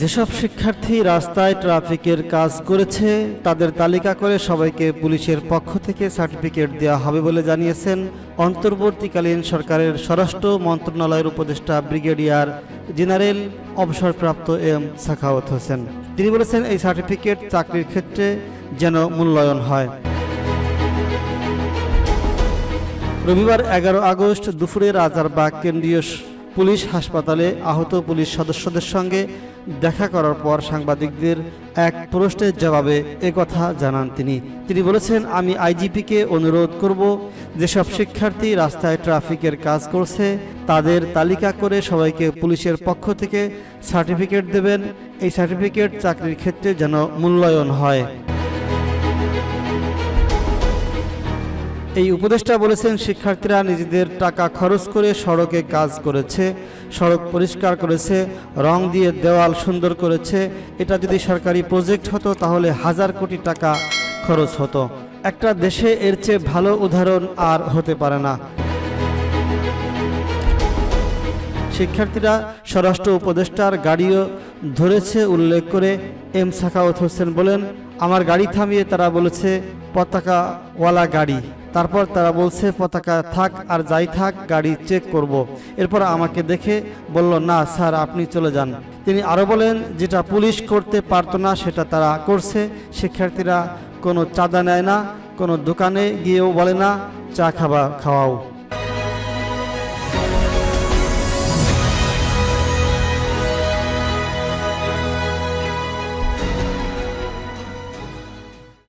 যেসব শিক্ষার্থী রাস্তায় ট্রাফিকের কাজ করেছে, তাদের তালিকা করে সবাইকে পুলিশের পক্ষ থেকে সার্টিফিকেট দেওয়া হবে বলে জানিয়েছেন অন্তর্বর্তীকালীন সরকারের স্বরাষ্ট্র মন্ত্রণালয়ের উপদেষ্টা ব্রিগেডিয়ার জেনারেল অবসরপ্রাপ্ত এম সাখাওয়াত হোসেন। তিনি বলেছেন, এই সার্টিফিকেট চাকরির ক্ষেত্রে যেন মূল্যায়ন হয়। রবিবার এগারো আগস্ট দুপুরে রাজারবাগ কেন্দ্রীয় পুলিশ হাসপাতালে আহত পুলিশ সদস্যদের সঙ্গে দেখা করার পর সাংবাদিকদের এক প্রশ্নের জবাবে একথা জানান তিনি। তিনি বলেছেন, আমি আইজিপিকে অনুরোধ করব, যেসব শিক্ষার্থী রাস্তায় ট্রাফিকের কাজ করছে, তাদের তালিকা করে সবাইকে পুলিশের পক্ষ থেকে সার্টিফিকেট দেবেন। এই সার্টিফিকেট চাকরির ক্ষেত্রে যেন মূল্যায়ন হয়। এই উপদেষ্টা বলেছেন, শিক্ষার্থীরা নিজেদের টাকা খরচ করে সড়কে কাজ করেছে, সড়ক পরিষ্কার করেছে, রং দিয়ে দেওয়াল সুন্দর করেছে। এটা যদি সরকারি প্রজেক্ট হতো, তাহলে হাজার কোটি টাকা খরচ হতো। একটা দেশে এর চেয়ে ভালো উদাহরণ আর হতে পারে না। শিক্ষার্থীরা, স্বরাষ্ট্র উপদেষ্টার গাড়িও ধরেছে, উল্লেখ করে এম সাখাওয়াত হোসেন বলেন, আমার গাড়ি থামিয়ে তারা বলেছে পতাকাওয়ালা গাড়ি। তারপর তারা বলছে, পতাকা থাক আর যাই থাক, গাড়ি চেক করব। এরপর আমাকে দেখে বলল, না স্যার, আপনি চলে যান। তিনি আরও বলেন, যেটা পুলিশ করতে পারতো না, সেটা তারা করছে। শিক্ষার্থীরা কোনো চাঁদা নেয় না, কোনো দোকানে গিয়েও বলে না, চা খাবা, খাওয়াও।